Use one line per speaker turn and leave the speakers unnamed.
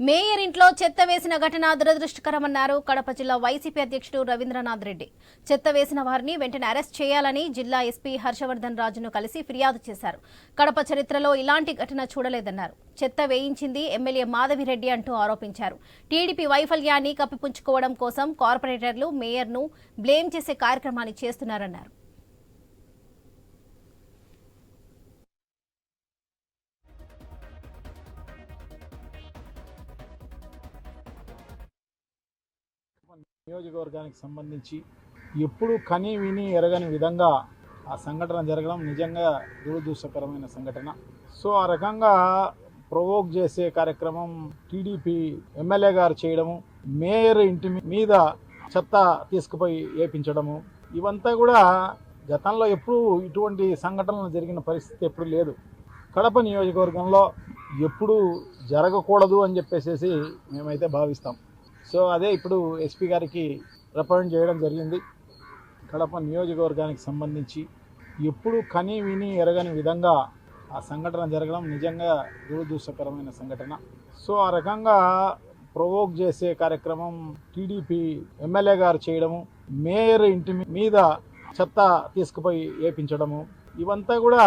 Mayor ఇంట్లో చెత్త వేసిన ఘటన దురదృష్టకరమన్నారు కడప జిల్లా వైసీపీ అధ్యక్షుడు రవీంద్రనాథ్ రెడ్డి. చెత్త వేసిన వారిని వెంటనే అరెస్ట్ చేయాలని జిల్లా ఎస్పీ హర్షవర్ధన్ రాజును కలిసి ఫిర్యాదు చేశారు. కడప చరిత్రలో ఇలాంటి ఘటన చూడలేదన్నారు. చెత్త వేయించింది ఎమ్మెల్యే మాధవిరెడ్డి అంటూ ఆరోపించారు. టీడీపీ వైఫల్యాన్ని కప్పిపుంచుకోవడం కోసం కార్పొరేటర్లు మేయర్ను బ్లేమ్ చేసే కార్యక్రమాన్ని చేస్తున్నారన్నారు.
నియోజకవర్గానికి సంబంధించి ఎప్పుడు కని విని ఎరగని విధంగా ఆ సంఘటన జరగడం నిజంగా దురదృష్టకరమైన సంఘటన. సో ఆ రకంగా ప్రొవోక్ చేసే కార్యక్రమం టీడీపీ ఎమ్మెల్యే గారు చేయడము మేయర్ ఇంటి మీద చెత్త తీసుకుపోయి వేపించడము ఇవంతా కూడా గతంలో ఎప్పుడూ ఇటువంటి సంఘటనలు జరిగిన పరిస్థితి ఎప్పుడు లేదు. కడప నియోజకవర్గంలో ఎప్పుడూ జరగకూడదు అని చెప్పేసి మేమైతే భావిస్తాం. సో అదే ఇప్పుడు ఎస్పీ గారికి రిప్రజెంట్ చేయడం జరిగింది. కడప నియోజకవర్గానికి సంబంధించి ఎప్పుడు కని విని ఎరగని విధంగా ఆ సంఘటన జరగడం నిజంగా దురదృష్టకరమైన సంఘటన. సో ఆ రకంగా ప్రొవోక్ చేసే కార్యక్రమం టీడీపీ ఎమ్మెల్యే గారు చేయడము మేయర్ ఇంటి మీద చెత్త తీసుకుపోయి వేపించడము ఇవంతా కూడా